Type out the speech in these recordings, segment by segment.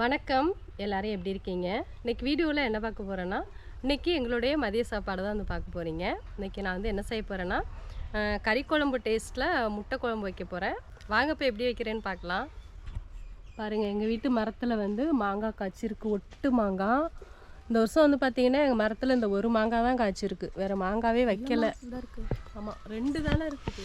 வணக்கம். எல்லாரும் எப்படி இருக்கீங்க? இன்னைக்கு வீடியோவில் என்ன பார்க்க போகிறேன்னா இன்னைக்கு எங்களுடைய மதிய சாப்பாடு தான் வந்து பார்க்க போகிறீங்க இன்னைக்கு நான் வந்து என்ன செய்ய போகிறேன்னா கறி குழம்பு டேஸ்ட்டில் முட்டை குழம்பு வைக்க போகிறேன் வாங்க இப்போ எப்படி வைக்கிறேன்னு பார்க்கலாம். பாருங்கள் எங்கள் வீட்டு மரத்தில் வந்து மாங்காய் காய்ச்சிருக்கு. ஒட்டு மாங்காய். இந்த வருஷம் வந்து பார்த்தீங்கன்னா எங்கள் மரத்தில் இந்த ஒரு மாங்காய் தான் காய்ச்சிருக்கு. வேறு மாங்காவே வைக்கல. ஆமாம் ரெண்டு தானே இருக்குது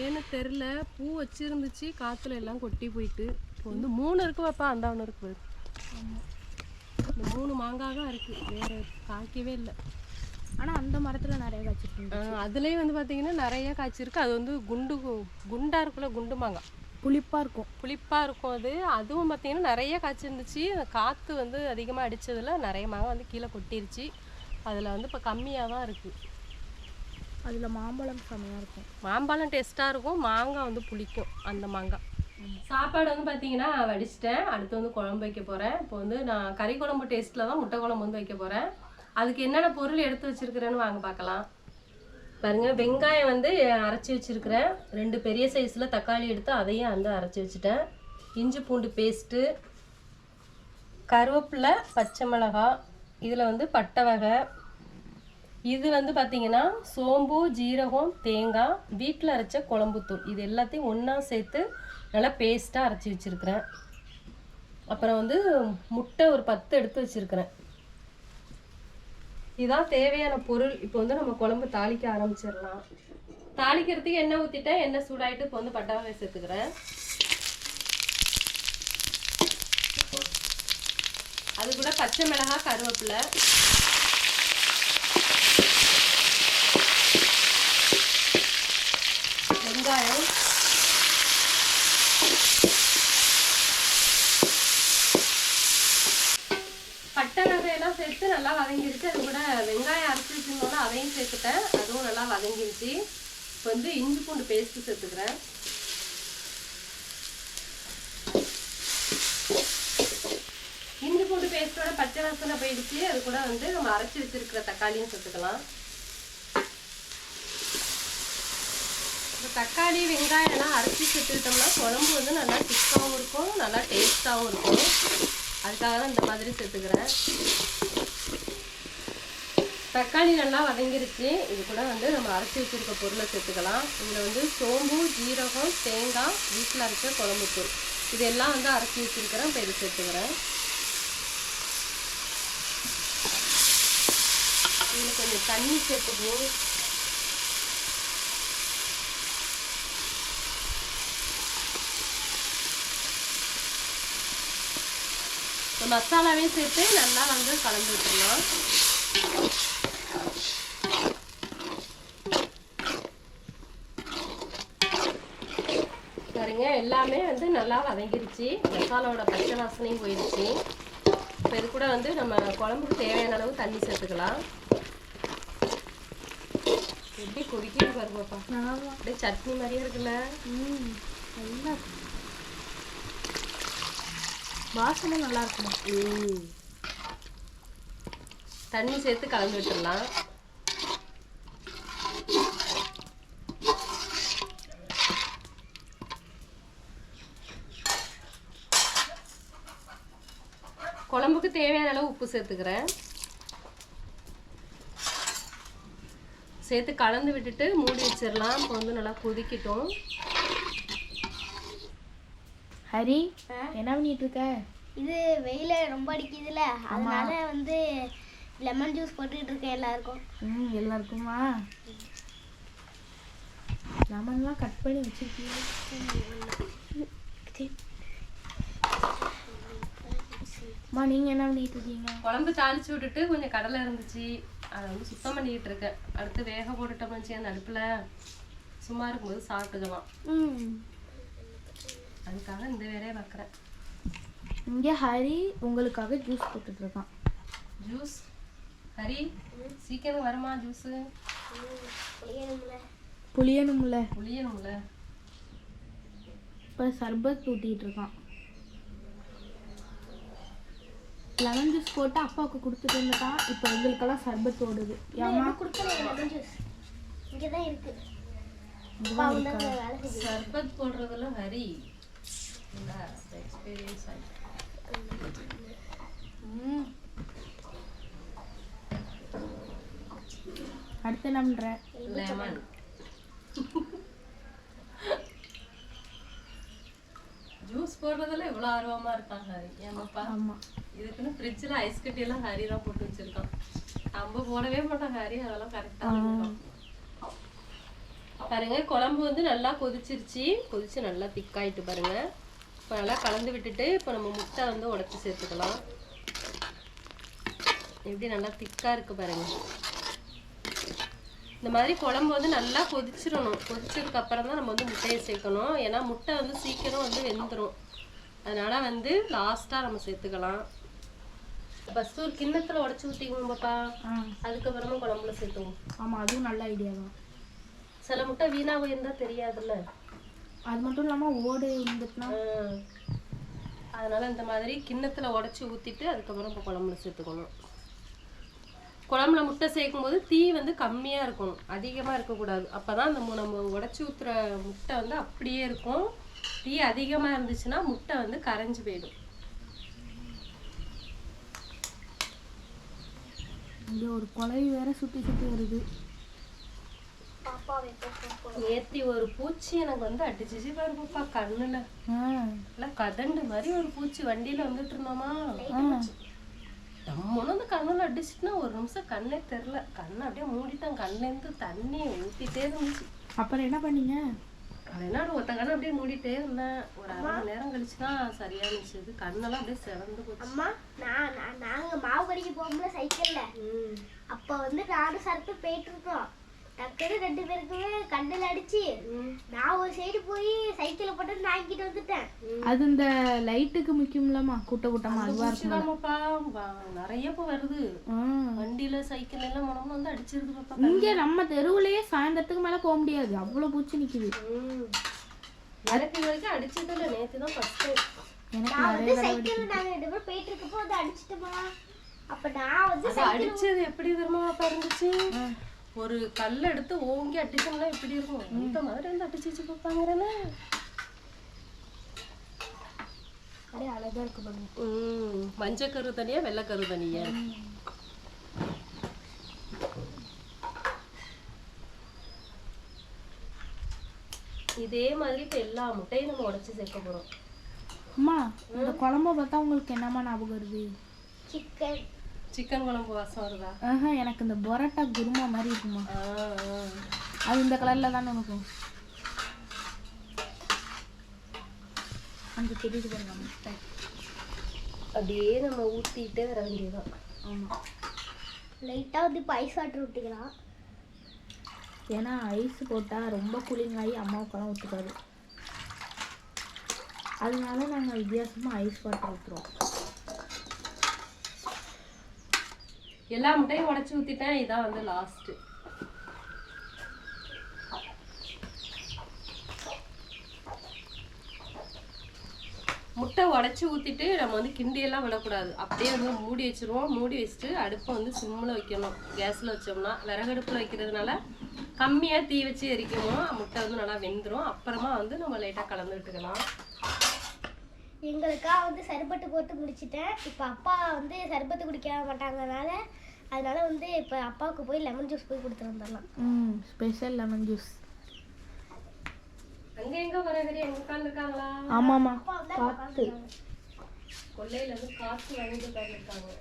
ஏன்னு தெரில பூ வச்சிருந்துச்சு. காற்றுல எல்லாம் கொட்டி போயிட்டு. இப்போ வந்து மூணு இருக்கு பாப்பா அந்த ஒன்று இருக்கு. இந்த மூணு மாங்காய் தான் இருக்கு. வேற காய்க்கவே இல்லை. ஆனா அந்த மரத்துல நிறைய காய்ச்சிருக்கு. அதுலேயே வந்து பார்த்தீங்கன்னா நிறைய காய்ச்சிருக்கு. அது வந்து குண்டு கு- குண்டா இருக்குல்ல குண்டு மாங்காய். புளிப்பா இருக்கும். புளிப்பாக இருக்கும் அது. அதுவும் பார்த்தீங்கன்னா நிறைய காய்ச்சிருந்துச்சு. காற்று வந்து அதிகமாக அடிச்சதுல நிறைய மாங்காய் வந்து கீழே கொட்டிருச்சு. அதில் வந்து இப்போ கம்மியாக தான் இருக்குது அதுல மாம்பழம் செமையா இருக்கும். மாம்பழம் டேஸ்ட்டாக இருக்கும். மாங்காய் வந்து புளிக்கும் அந்த மாங்காய். சாப்பாடு வந்து பார்த்தீங்கன்னா வடிச்சிட்டேன். அடுத்து வந்து குழம்பு வைக்க போகிறேன் இப்போ வந்து நான் கறி குழம்பு டேஸ்ட்டில் தான் முட்டை குழம்பு வந்து வைக்க போகிறேன் அதுக்கு என்னென்ன பொருள் எடுத்து வச்சுருக்கிறேன்னு வாங்க பார்க்கலாம். பாருங்கள் வெங்காயம் வந்து அரைச்சி வச்சிருக்கிறேன். ரெண்டு பெரிய சைஸில் தக்காளி எடுத்து அதையும் வந்து அரைச்சி வச்சுட்டேன். இஞ்சி பூண்டு பேஸ்ட்டு கருவேப்பிலை பச்சை மிளகாய் இதில் வந்து பட்டை வகை. இது வந்து பார்த்திங்கன்னா சோம்பு ஜீரகம் தேங்காய் வீட்டில் அரைச்ச குழம்புத்தூள். இது எல்லாத்தையும் ஒன்றா சேர்த்து நல்லா பேஸ்ட்டாக அரைச்சி வச்சுருக்கிறேன். அப்புறம் வந்து முட்டை ஒரு பத்து எடுத்து வச்சுருக்கிறேன். இதுதான் தேவையான பொருள். இப்போ வந்து நம்ம குழம்பு தாளிக்க ஆரம்பிச்சிடலாம். தாளிக்கிறதுக்கு எண்ணெய் ஊற்றிட்டேன் எண்ணெய் சூடாயிட்டு இப்போ வந்து பட்டாவை சேர்த்துக்கிறேன். அது கூட பச்சை மிளகாய் கருவேப்பிலை. வெங்காயம் பட்டை சேர்த்து நல்லா வதங்கிருச்சு. அது கூட வெங்காயம் அரைச்சி வச்சிருந்தோம்னா அதையும் சேர்த்துட்டேன். அதுவும் நல்லா வதங்கிருச்சு. இப்போ வந்து இஞ்சி பூண்டு பேஸ்ட்டு சேர்த்துக்கிறேன். இஞ்சி பூண்டு பேஸ்ட்டோட பச்சை வாசனை போயிடுச்சு. அது கூட வந்து நம்ம அரைச்சி வச்சிருக்கிற தக்காளியும் சேர்த்துக்கலாம். இப்போ தக்காளி வெங்காயம்லாம் அரைச்சி சேர்த்துக்கிட்டோம்னா குழம்பு வந்து நல்லா திக்காகவும் இருக்கும் நல்லா டேஸ்ட்டாகவும் இருக்கும். அதுக்காக தான் இந்த மாதிரி சேர்த்துக்கிறேன். தக்காளி நல்லா வதங்கிருச்சு. இது கூட வந்து நம்ம அரைச்சி வச்சிருக்க பொருளை சேர்த்துக்கலாம். இதில் வந்து சோம்பு ஜீரகம் தேங்காய் வீட்டில் அரைச்ச குழம்புத்தூள் இதெல்லாம் வந்து அரைச்சி வச்சிருக்கிறேன். இப்போ இது சேர்த்துக்கிறேன். இதில் கொஞ்சம் தண்ணி சேர்த்துக்குவோம் மசாலாவையும் சேர்த்து நல்லா வந்து கலந்து விட்டுருலாம் பாருங்க எல்லாமே வந்து நல்லா வதங்கிருச்சு. மசாலாவோட பச்சை வாசனையும் போயிடுச்சு இப்போ இது கூட வந்து நம்ம குழம்புக்கு தேவையான அளவு தண்ணி சேர்த்துக்கலாம். எப்படி கொதிக்கிட்டு பாருங்க பாப்பா ஆமா. அப்படியே சட்னி மாதிரியே இருக்குல்ல. நல்லா வாசனை நல்லா இருக்குமா. தண்ணி சேர்த்து கலந்து விட்டுடலாம் குழம்புக்கு தேவையான அளவு உப்பு சேர்த்துக்கிறேன். சேர்த்து கலந்து விட்டுட்டு மூடி வச்சிடலாம். இப்போ வந்து நல்லா கொதிக்கட்டும். ஹரி என்ன பண்ணிட்டு இருக்க? இது வெயில ரொம்ப அடிக்குதுல அதனால வந்து லெமன் ஜூஸ் போட்டுக்கிட்டு இருக்கேன் எல்லாருக்கும். ம் எல்லாருக்குமா? லெமன்லாம் கட் பண்ணி வச்சிருக்கீங்க. அம்மா நீங்க என்ன பண்ணிட்டு இருக்கீங்க? குழம்பு தாளிச்சு விட்டுட்டு கொஞ்சம் கடலை இருந்துச்சு. அதை வந்து சுத்தம் பண்ணிக்கிட்டு இருக்கேன். அடுத்து வேக போட்டுட்டோம்னு வச்சு அந்த அடுப்பில். சும்மா இருக்கும்போது சாப்பிட்டுக்கலாம். ம். அதுக்காக இந்த வேலையை பார்க்குறேன். இங்க ஹரி உங்களுக்காக ஜூஸ் போட்டுட்டு இருக்கான். ஜூஸ் ஹரி சீக்கிரம் வருமா ஜூஸு புளியணும்ல. புளியணும்ல. இப்போ சர்பத் ஊட்டிட்டு இருக்கான். லெமன் ஜூஸ் போட்டு அப்பாவுக்கு கொடுத்துட்டு இருந்துட்டான் இப்போ எங்களுக்கெல்லாம் சர்பத் ஓடுது. ஏமா கொடுக்கல லெமன் ஜூஸ் இங்கே தான் இருக்கு சர்பத் போடுறதுல ஹரி எக்ஸ்பீரியன்ஸ். அடுத்து என்ன பண்ற? லெமன் ஜூஸ் போடுறதுல இவ்வளோ ஆர்வமா இருக்கான் ஹரி ஏமாப்பா ஆமா. இதுக்குன்னு ஃப்ரிட்ஜில் ஐஸ் கட்டி எல்லாம் ஹரி தான் போட்டு வச்சிருக்கான். நம்ம போடவே மாட்டோம் ஹரி அதெல்லாம் கரெக்டாக பாருங்க குழம்பு வந்து நல்லா கொதிச்சிருச்சு. கொதிச்சு நல்லா திக்காயிட்டு பாருங்க. இப்போ நல்லா கலந்து விட்டுட்டு இப்போ நம்ம முட்டை வந்து உடச்சி சேர்த்துக்கலாம். எப்படி நல்லா திக்கா இருக்கு பாருங்க. இந்த மாதிரி குழம்பு வந்து நல்லா கொதிச்சிடணும். கொதிச்சதுக்கு அப்புறம் தான் நம்ம வந்து முட்டையை சேர்க்கணும். ஏன்னா முட்டை வந்து சீக்கிரம் வந்து வெந்துடும் அதனால வந்து லாஸ்ட்டாக நம்ம சேர்த்துக்கலாம். ஃபஸ்ட்டு ஒரு கிண்ணத்தில் உடச்சி ஊற்றிக்குவோம் பாப்பா. அதுக்கப்புறமா குழம்புல சேர்த்துவோம். ஆமா அதுவும் நல்ல ஐடியா தான். சில முட்டை வீணாக போயிருந்தா தெரியாதுல்ல? அது மட்டும் இல்லாம ஓடு இருந்துட்டுனா. அதனால இந்த மாதிரி கிண்ணத்தில் உடச்சி ஊற்றிட்டு அதுக்கப்புறம் இப்போ குழம்புல சேர்த்துக்கணும். குழம்புல முட்டை சேர்க்கும் போது தீ வந்து கம்மியாக இருக்கணும். அதிகமாக இருக்கக்கூடாது. அப்போ தான் அந்த மு- நம்ம உடச்சி ஊற்றுற முட்டை வந்து அப்படியே இருக்கும். தீ அதிகமாக இருந்துச்சுன்னா முட்டை வந்து கரைஞ்சு போயிடும். இங்க ஒரு குழவி வேற சுத்தி சுத்தி வருது. பாப்பா நேத்தி ஒரு பூச்சி எனக்கு வந்து அடிச்சிச்சு பாருப்பா கண்ணுல. ஆ. எல்லாம் கதண்டு மாதிரி ஒரு பூச்சி வண்டியில வந்துட்டு இருந்தோமா? நம்மளும் அந்த கண்ணுல அடிச்சுட்டுனா ஒரு நிமிஷம் கண்ணே தெரில கண்ணை அப்படியே மூடிட்டான் கண்ணுலேருந்து தண்ணி ஊத்திட்டே இருந்துச்சு. அப்புறம் என்ன பண்ணீங்க? அது என்ன ஒருத்த கண்ணை அப்படியே மூடிட்டே இருந்தேன். ஒரு அரை மணி நேரம் கழிச்சு தான் சரியா இருந்துச்சு. கண்ணெல்லாம் அப்படியே சிறந்து போச்சு. அம்மா நான் நான்- நாங்க மாவு கடிக்க போகும்போது சைக்கிள்ல. அப்ப வந்து நானும் சரத்து போயிட்டு இருக்கோம் டக்குனு ரெண்டு பேருக்குமே கண்ணில் அடிச்சு. நான் ஒரு சைடு போய் சைக்கிளை போட்டு நாங்கிட்டு வந்துட்டேன். அது இந்த லைட்டுக்கு முக்கியம்லமா கூட்ட கூட்டமா அதுவா இருக்கும் நிறைய இப்போ வருது. சைக்கிள் எல்லாம் மனமும் வந்து அடிச்சிருது பாப்பா. இங்க நம்ம தெருவுலயே சாயந்தரத்துக்கு மேல போக முடியாது. அவ்வளவு பூச்சி நிக்குது. ம். எனக்கு வரைக்கும் அடிச்சது இல்லை. நேற்று தான் ஃபஸ்ட்டு எனக்கு வந்து சைக்கிள் நாங்க ரெண்டு பேரும் போயிட்டு இருக்கப்போ வந்து அடிச்சிட்டோமா? அப்ப நான் வந்து அது அடிச்சது எப்படி தெரியுமா இருந்துச்சு? ஒரு கல் எடுத்து ஓங்கி அடிச்சோம்னா எப்படி இருக்கும்? இந்த மாதிரி வந்து அடிச்சு பார்ப்பாங்கிறேன்னு அப்படியே அழகா இருக்கு பாருங்க. மஞ்சள் கரு தனியா வெள்ளை கரு தனியா. இதே மாதிரி இப்ப எல்லா முட்டையும் நம்ம உடைச்சு சேர்க்க போறோம். அம்மா இந்த குழம்ப பார்த்தா உங்களுக்கு என்னம்மா ஞாபகம் வருது? சிக்கன். சிக்கன் குழம்பு வாசம் வருதா? ஆஹா எனக்கு இந்த பரோட்டா குருமா மாதிரி இருக்குமா. அது இந்த கலர்ல தானே இருக்கும்? அந்த தெரியுது பாருங்க முட்டை. அப்படியே நம்ம ஊத்திட்டே வர வேண்டியதுதான். ஆமா. லைட்டா வந்து வாட்டர் ஊற்றிக்கலாம் ஏன்னா ஐஸ் போட்டால் ரொம்ப கூலிங் அம்மாவுக்கெல்லாம் ஒத்துக்காது. அதனால நாங்கள் வித்தியாசமாக ஐஸ் வாட்டர் ஊற்றுறோம் எல்லா முட்டையும் உடச்சி ஊற்றிட்டேன் இதான் வந்து லாஸ்ட்டு முட்டை உடைச்சு ஊத்திட்டு நம்ம வந்து கிண்டியெல்லாம் விடக்கூடாது. அப்படியே வந்து மூடி வச்சிருவோம். மூடி வச்சுட்டு அடுப்பை வந்து சிம்மில் வைக்கணும். கேஸில் வச்சோம்னா விறகடுப்பில் வைக்கிறதுனால கம்மியாக தீ வச்சு எரிக்கணும் முட்டை வந்து நல்லா வெந்துடும் அப்புறமா வந்து நம்ம லைட்டாக கலந்து விட்டுக்கலாம். எங்களுக்கா வந்து சர்பத்து போட்டு முடிச்சிட்டேன். இப்போ அப்பா வந்து சர்பத்து குடிக்க மாட்டாங்கனால அதனால வந்து இப்போ அப்பாவுக்கு போய் லெமன் ஜூஸ் போய் கொடுத்துட்டு வந்துடலாம். ம் ஸ்பெஷல் லெமன் ஜூஸ் அங்க எங்க வரகரி எங்க அப்பா வந்து பார்த்து கொல்லையில இருந்து காசு வாங்கிட்டு உட்காந்துருக்காங்க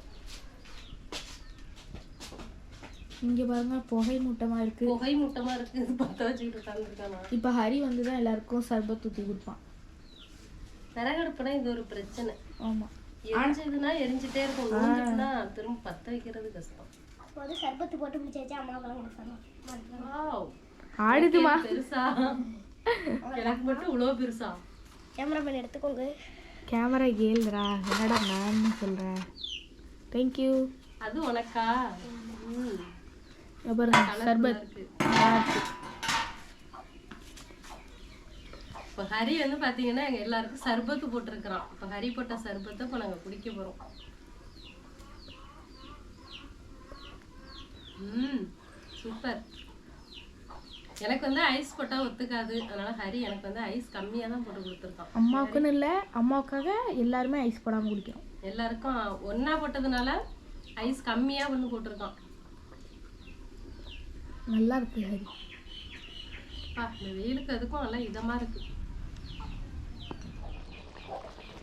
இங்க பாருங்க புகை மூட்டமா இருக்கு. புகை மூட்டமா இருக்கு. பத்த வச்சுக்கிட்டு உட்காந்துருக்கானா இப்போ ஹரி வந்து தான் எல்லாருக்கும் சர்பத் ஊற்றி கொடுப்பான். விறகடுப்புனா இது ஒரு பிரச்சனை. ஆமா. எரிஞ்சதுன்னா எரிஞ்சிட்டே இருக்கும். நோஞ்சிட்டுனா திரும்ப பத்த வைக்கிறது கஷ்டம். அப்போ வந்து சர்பத்து போட்டு முடிச்சாச்சு Wow. ஆடுதுமா. பெருசா. எனக்கு மட்டும் இவ்வளோ பெருசா? கேமராமேன் எடுத்துக்கோங்க. கேமரா கேளுடா. என்னடா நான் சொல்கிறேன் தேங்க்யூ அது உனக்கா? ம். பாருங்க colourful-ஆ சர்பத். இப்போ ஹரி வந்து பாத்தீங்கன்னா எங்க எல்லாருக்கும் சர்பத்து போட்டிருக்கிறான். இப்போ ஹரி போட்ட சர்பத்தை இப்போ நாங்க குடிக்க போறோம். ம் சூப்பர். எனக்கு வந்து ஐஸ் போட்டால் ஒத்துக்காது. அதனால ஹரி எனக்கு வந்து ஐஸ் கம்மியாக தான் போட்டு கொடுத்துருக்கான். அம்மாவுக்குன்னு இல்லை அம்மாவுக்காக எல்லாருமே ஐஸ் போடாமல் குடிக்கிறோம் எல்லாருக்கும் ஒன்றா போட்டதுனால ஐஸ் கம்மியாக வந்து போட்டிருக்கான். நல்லா இருக்கு ஹரி. பா இந்த வெயிலுக்கு அதுக்கும் நல்லா இதமாக இருக்கு.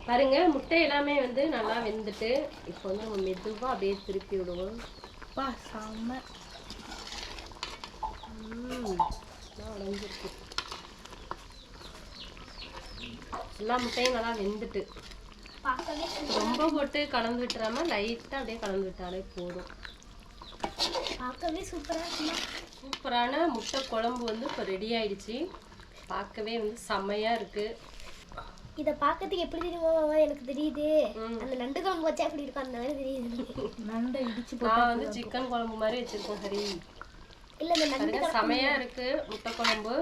பாருங்க முட்டை எல்லாமே வந்து நல்லா வெந்துட்டு இப்போ வந்து நம்ம மெதுவாக அப்படியே திருப்பி விடுவோம். பா செம்ம உடைஞ்சிருக்கு எல்லா முட்டையும் நல்லா வெந்துட்டு. ரொம்ப போட்டு கலந்து விட்டுறாம லைட்டாக அப்படியே கலந்து விட்டாலே போதும். பார்க்கவே சூப்பராக சூப்பரான முட்டை குழம்பு வந்து இப்போ ரெடி ஆயிடுச்சு. பார்க்கவே வந்து செம்மையாக இருக்கு. இதை பார்க்கறதுக்கு எப்படி தெரியுமா எனக்கு தெரியுது. அந்த நண்டு குழம்பு வச்சா எப்படி இருக்கும்? அந்த மாதிரி தெரியுது. நண்டை இடிச்சு நான் வந்து சிக்கன் குழம்பு மாதிரி வச்சிருக்கேன் ஹரி இல்லை இந்த நண்டு பாருங்க செமையா இருக்கு. முட்டை குழம்பு.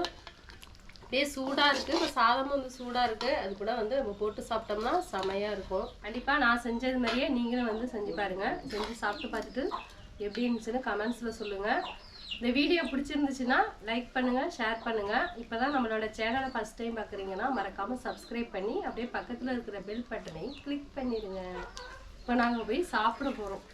அப்படியே சூடா இருக்கு. இப்போ சாதமும் வந்து சூடா இருக்கு. அது கூட வந்து நம்ம போட்டு சாப்பிட்டோம்னா செமையா இருக்கும். கண்டிப்பா நான் செஞ்சது மாதிரியே நீங்களும் வந்து செஞ்சு பாருங்க. செஞ்சு சாப்பிட்டு பார்த்துட்டு எப்படி இருந்துச்சுன்னு கமெண்ட்ஸ்ல சொல்லுங்க. இந்த வீடியோ பிடிச்சிருந்துச்சுன்னா லைக் பண்ணுங்க ஷேர் பண்ணுங்க. இப்பதான் நம்மளோட சேனலை ஃபர்ஸ்ட் டைம் பார்க்குறீங்கன்னா மறக்காம சப்ஸ்கிரைப் பண்ணி அப்படியே பக்கத்துல இருக்கிற பெல் பட்டனை கிளிக் பண்ணிடுங்க. இப்போ நாங்க போய் சாப்பிட போறோம்.